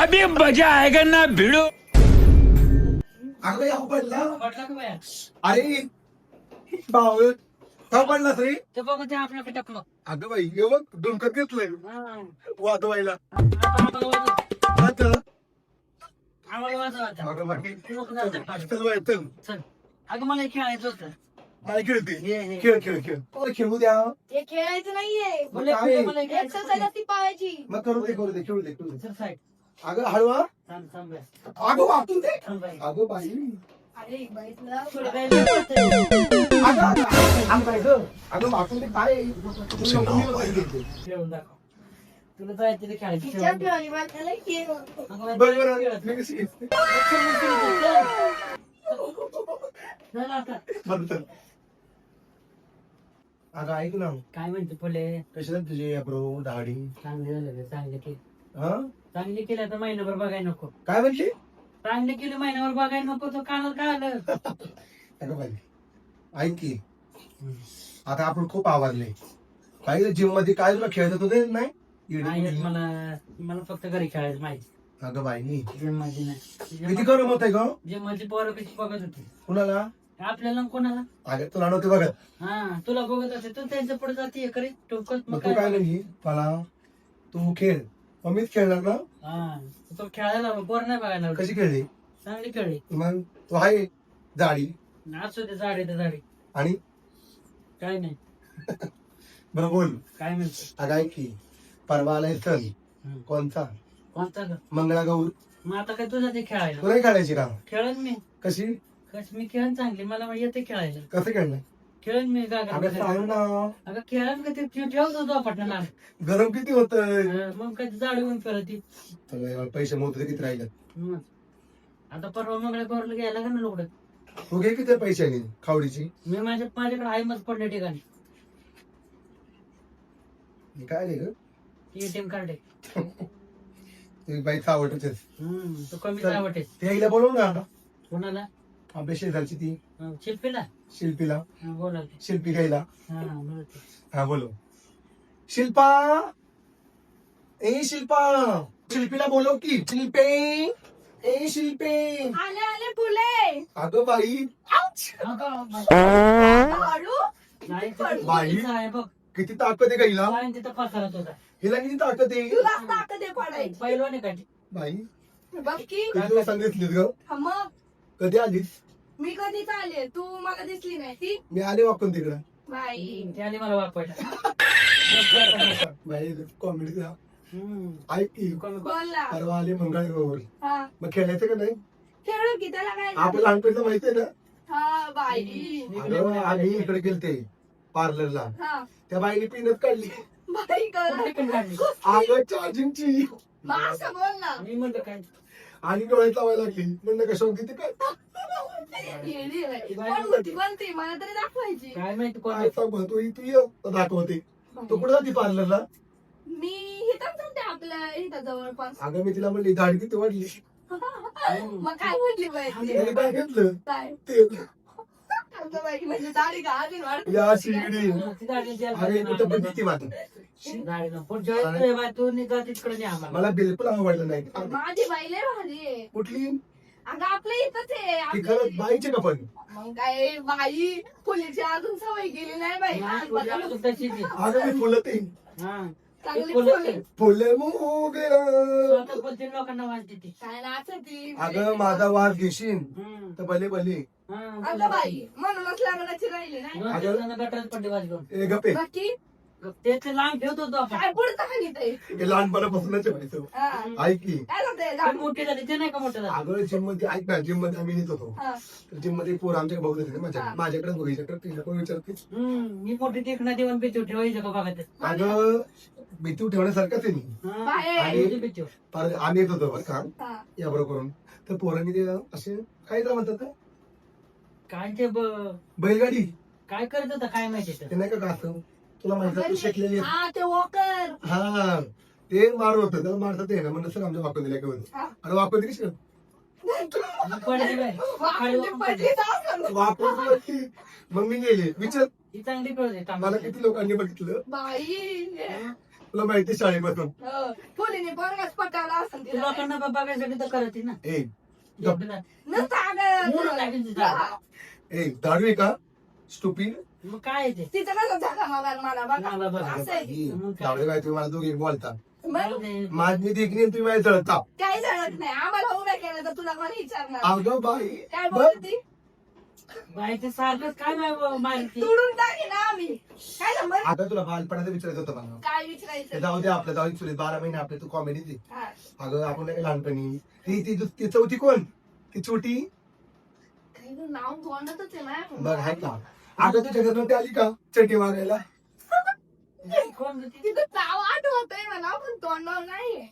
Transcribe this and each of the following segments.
अभी मजा आएगा ना भिड़ो। अगं या पडला म्हटलं का बाया अरे भाऊ का पडला रे ते बघू ते आपल्याकडे टाकलं अगं बाई हे। बघ डुमकत घेतलंय हा. वाजवायला आता आम्हाला वाजव. आता आता. अगं बाई तू नको जाऊ दे. चल बाई, चल। चल। अगं मला खेळायचं होतं काय खेळते ये, ये. खेळ खेळ खेळ अरे खेळू द्या हे। खेळायचं नाहीये काय? मला एक्सरसाइज. असती पायाची मग करू दे करू दे खेळू दे खेळू दे चल साईड अगं हळवा. अगं वाचून दे. अगं बाई. अगं दे. काय? तुला. खेळून दाखव. ते खेळायचं तिच्या त्याला अगं. मी कशी घेते? चल, आता. बरं चल. ऐक ना. काय म्हणते फुले कशाला तुझे ब्रो दाढी? चांगले झाले रे, चांगले केले हा? चांगले केले तर महिनाभर बघायला नको. काय म्हणली चांगले केले महिनाभर बघायला नको तो कानात काय आलं? अगं बाई ऐक की आता आपण खूप आवडले काही जिममध्ये काय तुला खेळत होते नाही? नाही येत मला मला फक्त घरी खेळायचं माहिती. अगं बाई नी. जिममध्ये किती नाही गरम होत आहे ग? जिममध्ये पोरं कशी बघत होती? कुणाला? आपल्याला कोणाला? अगं तुला नव्हते बघत. हा तुला बघत असेल तू त्यांच्या पुढे जाते करे टोकत मग तू काय म्हणली? मला तू खेळ. मीच खेळणार? ना हा. तो खेळायला पोर नाही बघायला. कशी खेळली? चांगली खेळली. मग तू आहे जाडी. असू दे झाडे तर झाडे आणि? काय नाही. बरं बोल. काय म्हणतो? अगं ऐक की. परवा आलाय सण. कोणता? कोणता ग मंगळागौर. मग आता काय तुझा ते खेळायला? तू नाही खेळायची का? खेळन मी. कशी? कस मी खेळन चांगली. मला येते खेळायला. कसं खेळणार? खेळन मी अगं गागर सांग ना. अगं खेळन का ते ठेव- ठेवतो तो पटणार गरम किती होत मग काय घेऊन फिरत पैसे मोठे किती राहिले मग. आता परवा मंगळा गौरला घ्यायला का ना लोक तू घे किती पैसे आणि खावडीची? मी माझ्या माझ्याकडे आहे मस्त पडल्या ठिकाणी काय रे ग? एटीएम कार्ड आहे. बाई तो कमी चल. आवडते ते आईला बोलव ना कोणाला? आपल्या शेजारची ती. शिल्पीला? शिल्पीला. हा, बोला शिल्पी घ्यायला. हा. हा बोलो शिल्पा! ए शिल्पा! शिल्पीला बोलव की. शिल्पे! ए शिल्पे! आले आले फुले! अगं बाई. अगं, बाई. हळू नाही, तिथं बाई. तिथं आहे बघ. किती ताकद आहे गाईला बाई तिथं पसरत होता. हिला किती ताकद आहे? तुला ताकद आहे पडायची. पहिलवान आहे का? ती? बाई. बघ की. किती दिवस सांगितलीस ग? हा मग? कधी आलीस? मी कधीच आले. तू मला दिसली नाही. ती? मी आले वाकून तिकडं. बाई. ती आली मला वापरायला बाई कॉमेडी. ऐक की. परवा आले मंगळगौर हा. मग खेळायचं का नाही? खेळू की त्याला काय आपण लहानपणीचं माहितीये ना? हा बाई. अगं, आम्ही इकडे गेलते पार्लरला. हा. त्या बाईने पिनच काढली. बाई कर. कुठे पण काढली? अगं चार्जिंगची मग असं बोल ना. मी म्हणलं काय? आणि डोळ्यात लावायला लागली. म्हणलं कशा किती काय? येडी बाई. कोण होती कोणती? मला तरी दाखवायची. काय माहिती कोण काय सांग तू तू ये. दाखवते. तू कुठे जाते पार्लरला मी इथंच होते आपल्या इथं जवळपास अगं मी तिला म्हणली दाढी किती वाढली. मग काय म्हटली बाई त्याने काय घेतलं? काय? ते या शिगडी अरे कुठं पण. भीती आम्हाला. मला बिलकुल आवडलं नाही. माझी बाई लय भारी आहे. कुठली? अगं आपल्या इथंच आहे. ती खरंच. बाईची का पण? मग काय बाई फुलीची अजून सवय गेली नाही बाई. अगं मी फुलं ते हा. चांगली फुलं स्वतः बोलते लोकांना काय नाचती अगं माझा वास घेशील? हम्म. तर भले भले. हा, अगं बाई म्हणूनच लग्नाची राहिली नाही. दोन गटारात पडले वाजवून ए गपे बाकी? ते ते लांब ठेवत होतो आपण. काय पुढचं सांगितलंय हे लहानपणापासूनच व्हायचं हा. ऐक की. काय सांगते ते मोठे झाले ते नाही का मोठे झाले? अगं जिममध्ये ऐक ना जिममध्ये आम्ही येत होतो. हा. तर जिममध्ये पोर आमच्या बघत होते ना माझ्या हा. माझ्याकडे बघायचं तिला कोण विचारते. हम्म मी मोठी देखणा देऊन बेचू ठेवायचं का बघा ते? अगं भीती ठेवण्यासारखंच आहे मी. हा. बाहेर. पर आम्ही येत होतो बरं का? हा. या बरोबर करून. तर पोरांनी ते असे काय तर म्हणतात ते? काय ते ब- बैलगाडी. काय करत होता काय माहिती ते? ते नाही का गासं तुला माहिती आहे, तू शिकलेली आहेस. हा ते वॉकर हा ते मार होत त्याला मारतात ते ना म्हणलं सर आमच्या वाकून दिल्या हा. अरे वाकून दिली सर पडली बाई. खाली वाकून वाकून पडली पडली. तर. वाकून मग मी गेले विचार ही चांगली कळत आहे मला. किती लोकांनी बघितलं बाई तुला माहिती शाळेमधून हो, पटावला असेल तिला. लोकांना बघायसाठी तर करते ना ए गप. नुसतं अगं- मूड लागेल तिचा. ए दारू आहे का स्टुपिड मग काय आहे ते? तिचं कसं मागायला मला मला बघा. बघा. असं आहे. तुम्ही मला दोघे बोलता. मग? दे. माझी देखणी तुम्ही माझ्या जळता काही जळत नाही. आम्हाला उभ्या केलं तर तुला कोणी विचारणार? अगं बाई काय बघ. बोलती बाई ते सारखंच काय बाई माहिती तुडून टाके ना आम्ही. काय नंबर आता तुला बालपणाचं विचारायचं होतं मला. काय ते विचारायचं जाऊ दे आपलं जाऊ दे चुलीत बारा महिने आपले तू कॉमेडी ती हा. अगं आपण नाही का लहानपणी? ती ती ती चौथी कोण? ती छोटी? काही नाव तोंडातच आहे ना बघ आहे का अगं तुझ्या घरनं ती आली का चटी मारायला कोण होती? तिथं नाव आठवतंय मला पण तोंडावर नाही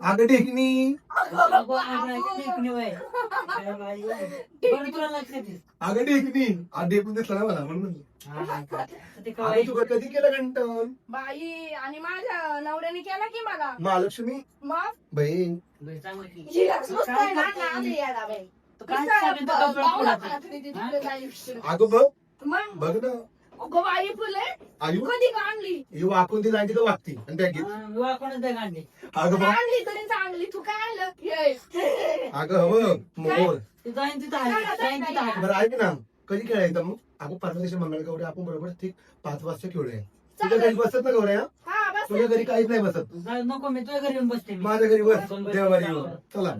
अगं ढेकणी अगो, अगं, किती एकणी वय. काय बाई. बरं तुला लक्षात येईल. अगं ढेकणी आ, ढेकून दिसला ना मला म्हणून म्हणलं. हा, हा. ते कधी केलं घंटन बाई आणि माझ्या नवऱ्याने केला की मला महालक्ष्मी मग बहीण काय आहे ना, याला बाई. अगं बघ बघ ना. अगं बाई फुले. आयु कधी का आणली? ही वाकून ती जायची तर वागती आणि हा, अगं बघ. आणली तरी चांगली. तू काय आणलं ये. अगं हवं मोर. बरं ऐक ना. कधी खेळायचं मग? अगं परदेशी मंगळ गौऱ्या आपण बरोबर ठीक पाच वाजता खेळूया. तुझ्या घरी बसत ना गौऱ्या? हा बस तुझ्या घरी काहीच नाही बसत. नको मी तुझ्या घरी येऊन बसते मी. माझ्या घरी बस देवारी चला.